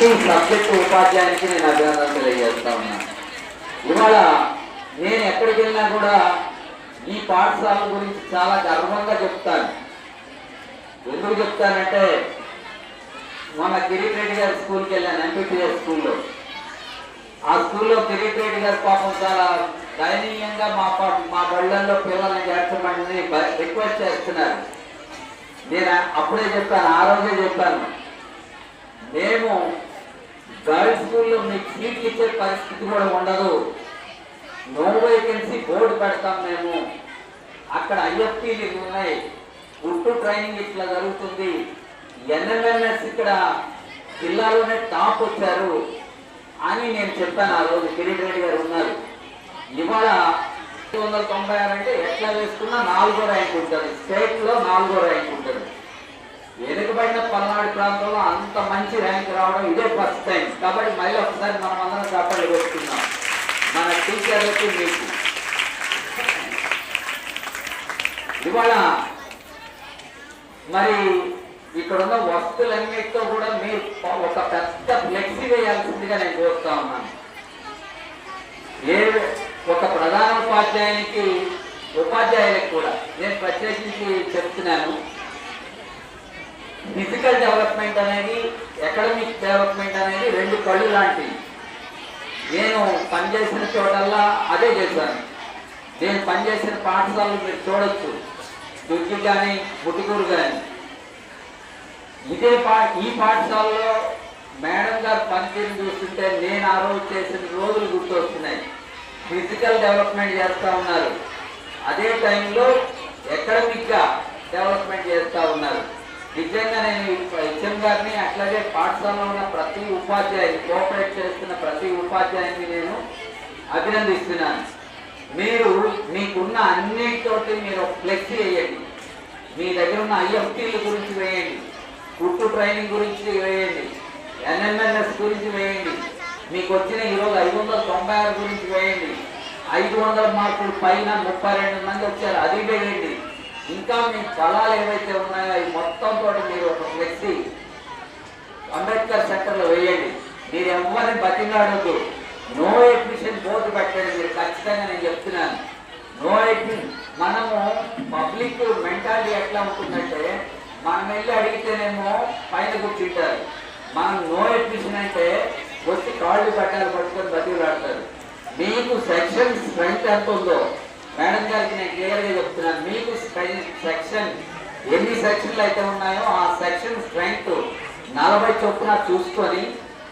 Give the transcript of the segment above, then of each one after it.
ప్రతి సబ్జెక్టు ఉపాధ్యాయునికి నేను అభినందనలు తెలియజేస్తా ఉన్నాను ఇవాళ నేను ఎక్కడికి వెళ్ళినా కూడా ఈ పాఠశాల గురించి చాలా గర్వంగా చెప్తాను. ఎందుకు చెప్తానంటే మొన్న కిరీట్ రెడ్డి గారి స్కూల్కి వెళ్ళాను ఎంపీటీఎస్ స్కూల్లో. ఆ స్కూల్లో కిరీట్ రెడ్డి గారు పాపం చాలా దయనీయంగా మా పా మా బళ్ళల్లో పిల్లల్ని చేర్చమని రిక్వెస్ట్ చేస్తున్నారు. నేను అప్పుడే చెప్పాను ఆ రోజే చెప్పాను. మేము గర్ల్స్ స్కూల్లో మీకు సీట్లు ఇచ్చే పరిస్థితి కూడా ఉండదు. నో వేకెన్సీ బోర్డు పెడతాం మేము. అక్కడ ఐఎఫ్టీలు ఉన్నాయి. గుట్టు ట్రైనింగ్ ఇట్లా జరుగుతుంది. ఎన్ఎంఎన్ఎస్ ఇక్కడ జిల్లాలోనే టాప్ వచ్చారు అని నేను చెప్పాను ఆ రోజు. కిరీట్ రెడ్డి గారు ఉన్నారు. ఇవాళ ఐదు వందల తొంభై ఆరు అంటే ఎట్లా వేసుకున్నా నాలుగో ర్యాంక్ ఉంటుంది. స్టేట్లో నాలుగో ర్యాంక్ ఉంటుంది. ప్రాంతంలో అంత మంచి ర్యాంక్ రావడం ఇదే ఫస్ట్ టైం కాబట్టి మళ్ళీ ఒకసారి మనం అందరం కాపాడి పెట్టుకున్నాం మన టీచర్లకు మీకు. ఇవాళ మరి ఇక్కడ ఉన్న వస్తువులన్నిటితో కూడా మీరు ఒక పెద్ద ఫ్లెక్సీ వేయాల్సిందిగా నేను కోరుతా ఉన్నాను. ఏ ఒక ప్రధాన ఉపాధ్యాయునికి ఉపాధ్యాయులకు కూడా నేను ప్రత్యేకించి చెప్తున్నాను. ఫిజికల్ డెవలప్మెంట్ అనేది అకాడమిక్ డెవలప్మెంట్ అనేది రెండు కళ్ళు లాంటివి. నేను పనిచేసిన చోటల్లా అదే చేశాను. నేను పనిచేసిన పాఠశాలలు మీరు చూడొచ్చు. దుర్గి కానీ ముటికూరు కానీ ఇదే పా ఈ పాఠశాలలో మేడం గారు పనితీరు చూస్తుంటే నేను ఆ రోజు చేసిన రోజులు గుర్తొస్తున్నాయి. ఫిజికల్ డెవలప్మెంట్ చేస్తూ ఉన్నారు. అదే టైంలో ఎకడమిక్గా డెవలప్మెంట్ నిజంగా నేను హెచ్ఎం గారిని అట్లాగే పాఠశాలలో ఉన్న ప్రతి ఉపాధ్యాయుని కోఆపరేట్ చేస్తున్న ప్రతి ఉపాధ్యాయుని నేను అభినందిస్తున్నాను. మీరు మీకున్న అన్నిటితోటి మీరు ఫ్లెక్సీ వేయండి. మీ దగ్గర ఉన్న ఐఎఫ్టీల గురించి వేయండి. కుట్టు ట్రైనింగ్ గురించి వేయండి. ఎన్ఎంఎన్ఎస్ గురించి వేయండి. మీకు వచ్చిన ఈరోజు ఐదు వందల తొంభై ఆరు గురించి వేయండి. ఐదు వందల మార్కులు పైన ముప్పై రెండు మంది వచ్చారు అది వేయండి. ఇంకా మీ ఫలాలు ఏవైతే ఉన్నాయో అవి మొత్తం తోటి మీరు ఒక ఫ్లెక్సీ అంబేద్కర్ సెంటర్లో వేయండి. మీరు ఎవరిని బతిలాడొద్దు నో అడ్మిషన్ బోర్డు పెట్టండి. మీరు ఖచ్చితంగా నేను చెప్తున్నాను. నో అడ్మిషన్ మనము పబ్లిక్ మెంటాలిటీ ఎట్లా ఉంటుందంటే మనం వెళ్ళి అడిగితేనేమో పైన కూర్చుంటారు. మనం నో అడ్మిషన్ అంటే వచ్చి కాళ్ళు పట్టాలు పట్టుకొని బతిలాడతారు మీకు సెక్షన్ స్ట్రెంత్ ఎంత ఉందో? మేడం గారికి నేను క్లియర్గా చెప్తున్నాను. మీకు సెక్షన్ ఎన్ని సెక్షన్లు అయితే ఉన్నాయో ఆ సెక్షన్ స్ట్రెంగ్త్ నలభై చొప్పున చూసుకొని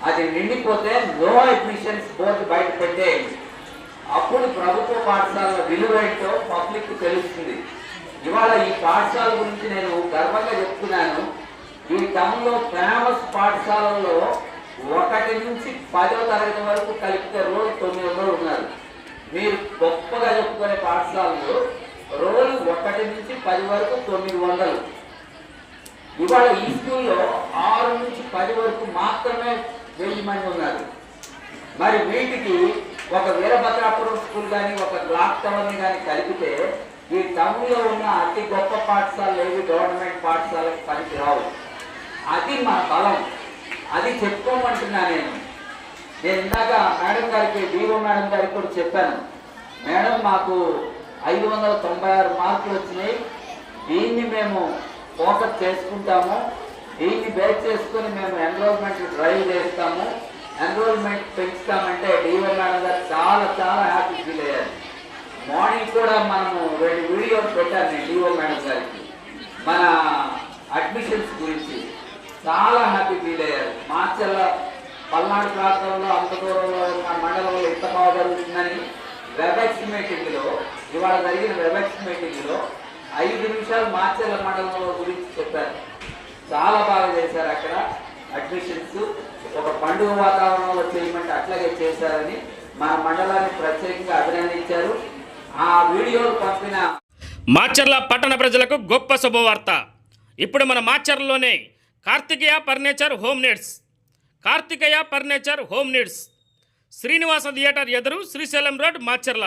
అది నిండిపోతే నో అడ్మిషన్స్ బోర్డు బయట పెట్టేయండి. అప్పుడు ప్రభుత్వ పాఠశాలల విలువ ఏంటో పబ్లిక్ తెలుస్తుంది. ఇవాళ ఈ పాఠశాల గురించి నేను గర్వంగా చెప్తున్నాను. ఈ టౌన్లో ఫేమస్ పాఠశాలల్లో ఒకటి నుంచి పదో తరగతి వరకు కలిపితే రోజు తొమ్మిది వందలు ఉన్నారు. మీరు గొప్పగా చెప్పుకునే పాఠశాలలో రోజు ఒకటి నుంచి పది వరకు తొమ్మిది వందలు. ఇవాళ ఈ స్కూల్లో ఆరు నుంచి పది వరకు మాత్రమే వెయ్యి మంది ఉన్నారు. మరి వీటికి ఒక వీరభద్రాపురం స్కూల్ కానీ ఒక బ్లాక్ టవర్ని కానీ కలిపితే ఈ టౌన్లో ఉన్న అతి గొప్ప పాఠశాలలు ఏవి? గవర్నమెంట్ పాఠశాలకు పనికి రావు. అది మా బలం. అది చెప్పుకోమంటున్నా నేను. నేను ఇందాక మేడం గారికి డిఓ మేడం గారికి కూడా చెప్పాను. మేడం మాకు ఐదు వందల తొంభై ఆరు మార్కులు వచ్చినాయి. దీన్ని మేము ఫోకస్ చేసుకుంటాము. దీన్ని బేస్ చేసుకుని మేము ఎన్రోల్మెంట్ డ్రైవ్ చేస్తాము. ఎన్రోల్మెంట్ పెంచుతామంటే డిఓ మేడం గారు చాలా చాలా హ్యాపీ ఫీల్ అయ్యారు. మార్నింగ్ కూడా మనము రెండు వీడియోలు పెట్టాను నేను డిఓ మేడం గారికి. మన అడ్మిషన్స్ గురించి చాలా హ్యాపీ ఫీల్ అయ్యారు. మార్చల్ల పల్నాడు ప్రాంతంలో అంత దూరంలో ఉన్న మండలంలో ఇంత బాగా జరుగుతుందని వెబ్ మీటింగ్లో ఇవాళ జరిగిన వెబెక్స్ మీటింగ్లో ఐదు నిమిషాలు మార్చల్ల మండలంలో గురించి చెప్పారు. చాలా బాగా చేశారు అక్కడ అడ్మిషన్స్ ఒక పండుగ వాతావరణంలో చేయమంటే అట్లాగే చేశారని మన మండలాన్ని ప్రత్యేకంగా అభినందించారు. ఆ వీడియోలు పంపిన మాచర్ల పట్టణ ప్రజలకు గొప్ప శుభవార్త. ఇప్పుడు మన మాచర్లలోనే Karthikeya furniture home needs. Karthikeya furniture home needs. Srinivasa theatre ఎదురు Srisailam road Macherla.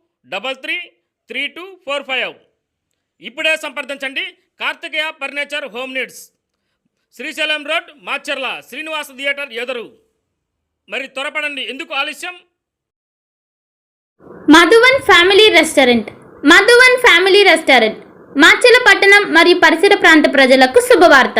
double three three two four five ఇప్పుడే సంప్రదించండి. Karthikeya furniture home needs. Srisailam road Macherla Srinivasa theatre ఎదురు మరి త్వరపడండి. ఎందుకు ఆలస్యం? Madhuvan family restaurant. Madhuvan family restaurant. Macherla పట్టణం మరియు పరిసర ప్రాంత ప్రజలకు శుభవార్త.